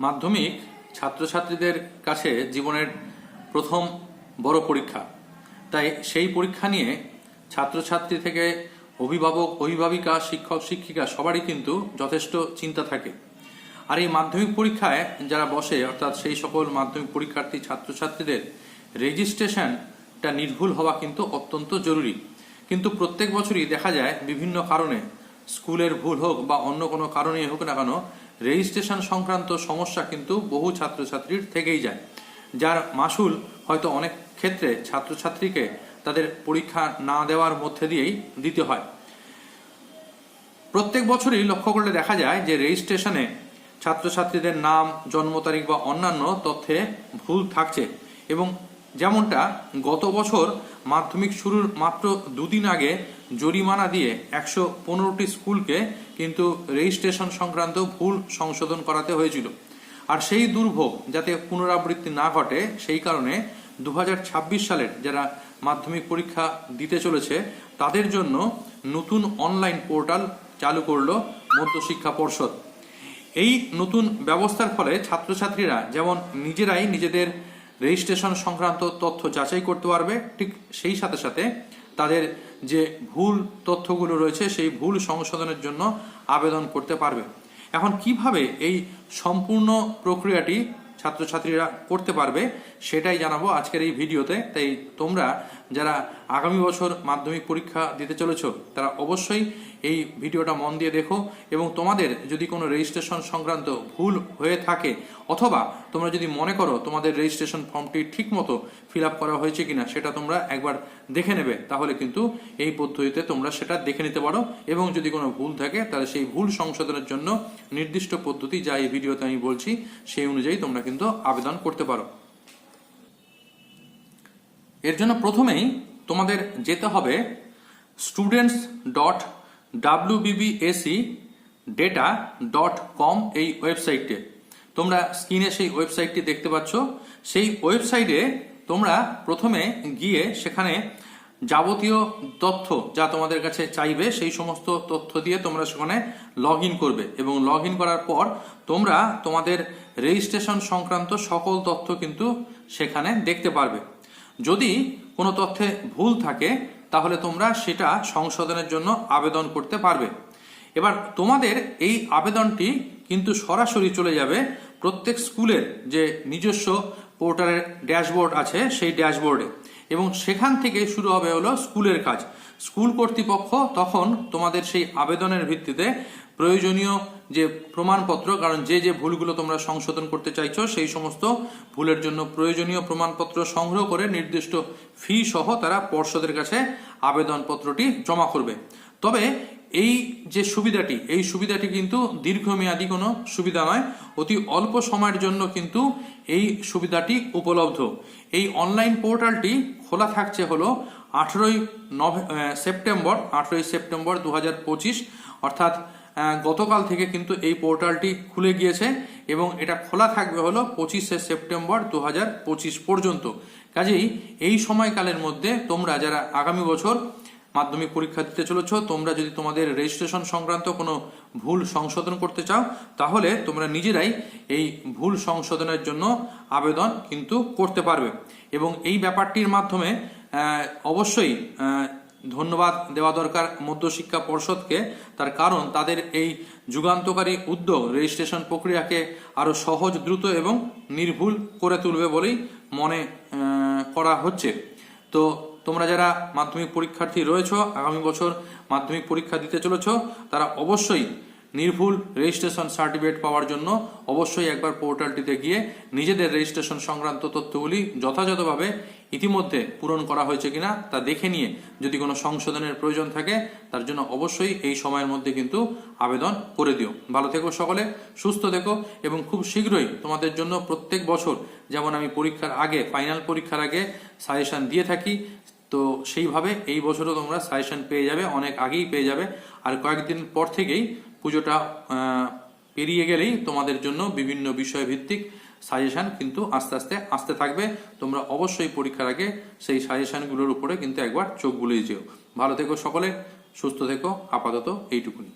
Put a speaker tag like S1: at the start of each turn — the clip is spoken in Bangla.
S1: মাধ্যমিক ছাত্রছাত্রীদের কাছে জীবনের প্রথম বড় পরীক্ষা। তাই সেই পরীক্ষা নিয়ে ছাত্রছাত্রী থেকে অভিভাবক, অভিভাবিকা, শিক্ষক, শিক্ষিকা সবারই কিন্তু যথেষ্ট চিন্তা থাকে। আর এই মাধ্যমিক পরীক্ষায় যারা বসে, অর্থাৎ সেই সকল মাধ্যমিক পরীক্ষার্থী ছাত্রছাত্রীদের রেজিস্ট্রেশনটা নির্ভুল হওয়া কিন্তু অত্যন্ত জরুরি। কিন্তু প্রত্যেক বছরই দেখা যায় বিভিন্ন কারণে স্কুলের ভুল হোক বা অন্য কোনো কারণেই হোক না কেন, রেজিস্ট্রেশন সংক্রান্ত সমস্যা কিন্তু বহু ছাত্রছাত্রীর থেকেই যায়। যার মাসুল হয়তো অনেক ক্ষেত্রে ছাত্রছাত্রীকে তাদের পরীক্ষা না দেওয়ার মধ্যে দিয়েই দিতে হয়। প্রত্যেক বছরই লক্ষ্য করলে দেখা যায় যে রেজিস্ট্রেশনে ছাত্রছাত্রীদের নাম, জন্ম তারিখ বা অন্যান্য তথ্যে ভুল থাকছে। এবং যেমনটা গত বছর মাধ্যমিক শুরুর মাত্র দুদিন আগে জরিমানা দিয়ে একশো পনেরোটি স্কুলকে কিন্তু রেজিস্ট্রেশন সংক্রান্ত ভুল সংশোধন করাতে হয়েছিল। আর সেই দুর্ভোগ যাতে পুনরাবৃত্তি না ঘটে, সেই কারণে দু হাজার ছাব্বিশ সালের যারা মাধ্যমিক পরীক্ষা দিতে চলেছে, তাদের জন্য নতুন অনলাইন পোর্টাল চালু করল মধ্যশিক্ষা পর্ষদ। এই নতুন ব্যবস্থার ফলে ছাত্রছাত্রীরা যেমন নিজেরাই নিজেদের রেজিস্ট্রেশন সংক্রান্ত তথ্য যাচাই করতে পারবে, ঠিক সেই সাথে সাথে তাদের যে ভুল তথ্যগুলো রয়েছে, সেই ভুল সংশোধনের জন্য আবেদন করতে পারবে। এখন কীভাবে এই সম্পূর্ণ প্রক্রিয়াটি ছাত্রছাত্রীরা করতে পারবে, সেটাই জানাব আজকের এই ভিডিওতে। তাই তোমরা যারা আগামী বছর মাধ্যমিক পরীক্ষা দিতে চলেছ, তারা অবশ্যই এই ভিডিওটা মন দিয়ে দেখো এবং তোমাদের যদি কোনো রেজিস্ট্রেশন সংক্রান্ত ভুল হয়ে থাকে অথবা তোমরা যদি মনে করো তোমাদের রেজিস্ট্রেশন ফর্মটি ঠিক মতো ফিল আপ করা হয়েছে কিনা সেটা তোমরা একবার দেখে নেবে, তাহলে কিন্তু এই পদ্ধতিতে তোমরা সেটা দেখে নিতে পারো এবং যদি কোনো ভুল থাকে তাহলে সেই ভুল সংশোধনের জন্য নির্দিষ্ট পদ্ধতি যা এই ভিডিওতে আমি বলছি সেই অনুযায়ী তোমরা কিন্তু আবেদন করতে পারো। এর জন্য প্রথমেই তোমাদের যেতে হবে students dot WBBSE data dot com এই ওয়েবসাইটে। তোমরা স্ক্রিনে সেই ওয়েবসাইটটি দেখতে পাচ্ছ। সেই ওয়েবসাইটে তোমরা প্রথমে গিয়ে সেখানে যাবতীয় তথ্য যা তোমাদের কাছে চাইবে, সেই সমস্ত তথ্য দিয়ে তোমরা সেখানে লগ করবে এবং লগ করার পর তোমরা তোমাদের রেজিস্ট্রেশন সংক্রান্ত সকল তথ্য কিন্তু সেখানে দেখতে পারবে। যদি কোনো তথ্যে ভুল থাকে, তাহলে তোমরা সেটা সংশোধনের জন্য আবেদন করতে পারবে। এবার তোমাদের এই আবেদনটি কিন্তু সরাসরি চলে যাবে প্রত্যেক স্কুলের যে নিজস্ব পোর্টালের ড্যাশবোর্ড আছে, সেই ড্যাশবোর্ডে। এবং সেখান থেকে শুরু হবে হলো স্কুলের কাজ। স্কুল কর্তৃপক্ষ তখন তোমাদের সেই আবেদনের ভিত্তিতে প্রয়োজনীয় যে প্রমাণপত্র, কারণ যে যে ভুলগুলো তোমরা সংশোধন করতে চাইছো, সেই সমস্ত ভুলের জন্য প্রয়োজনীয় প্রমাণপত্র সংগ্রহ করে নির্দিষ্ট ফি সহ তারা পর্ষদের কাছে আবেদনপত্রটি জমা করবে। তবে এই যে সুবিধাটি, এই সুবিধাটি কিন্তু দীর্ঘমেয়াদী কোনো সুবিধা নয়, অতি অল্প সময়ের জন্য কিন্তু এই সুবিধাটি উপলব্ধ। এই অনলাইন পোর্টালটি খোলা থাকছে হলো আঠেরোই নভে সেপ্টেম্বর, আঠেরোই সেপ্টেম্বর দু হাজার পঁচিশ, অর্থাৎ গতকাল থেকে কিন্তু এই পোর্টালটি খুলে গিয়েছে এবং এটা খোলা থাকবে হলো পঁচিশে সেপ্টেম্বর দু হাজার পঁচিশ পর্যন্ত। কাজেই এই সময়কালের মধ্যে তোমরা যারা আগামী বছর মাধ্যমিক পরীক্ষা দিতে চলেছ, তোমরা যদি তোমাদের রেজিস্ট্রেশন সংক্রান্ত কোনো ভুল সংশোধন করতে চাও, তাহলে তোমরা নিজেরাই এই ভুল সংশোধনের জন্য আবেদন কিন্তু করতে পারবে। এবং এই ব্যাপারটির মাধ্যমে অবশ্যই ধন্যবাদ দেওয়া দরকার মধ্যশিক্ষা পর্ষদকে। তার কারণ, তাদের এই যুগান্তকারী উদ্যোগ রেজিস্ট্রেশন প্রক্রিয়াকে আরও সহজ, দ্রুত এবং নির্ভুল করে তুলবে বলেই মনে করা হচ্ছে। তো তোমরা যারা মাধ্যমিক পরীক্ষার্থী রয়েছো, আগামী বছর মাধ্যমিক পরীক্ষা দিতে চলেছ, তারা অবশ্যই নির্ভুল রেজিস্ট্রেশন সার্টিফিকেট পাওয়ার জন্য অবশ্যই একবার পোর্টালটিতে গিয়ে নিজেদের রেজিস্ট্রেশন সংক্রান্ত তথ্যগুলি যথাযথভাবে ইতিমধ্যে পূরণ করা হয়েছে কিনা তা দেখে নিয়ে যদি কোনো সংশোধনের প্রয়োজন থাকে, তার জন্য অবশ্যই এই সময়ের মধ্যে কিন্তু আবেদন করে দিও। ভালো থেকো সকলে, সুস্থ থেকো, এবং খুব শীঘ্রই তোমাদের জন্য প্রত্যেক বছর যেমন আমি পরীক্ষার আগে, ফাইনাল পরীক্ষার আগে সাজেশন দিয়ে থাকি, তো সেইভাবে এই বছরও তোমরা সাজেশন পেয়ে যাবে, অনেক আগেই পেয়ে যাবে। আর কয়েকদিন পর থেকেই পুজোটা পেরিয়ে গেলেই তোমাদের জন্য বিভিন্ন বিষয় ভিত্তিক সাজেশন কিন্তু আস্তে আস্তে, আসতে থাকবে। তোমরা অবশ্যই পরীক্ষার আগে সেই সাজেশানগুলোর উপরে কিন্তু একবার চোখ বুলিয়ে যেও। ভালো থেকো সকলে, সুস্থ থেকো, আপাতত এইটুকুনি।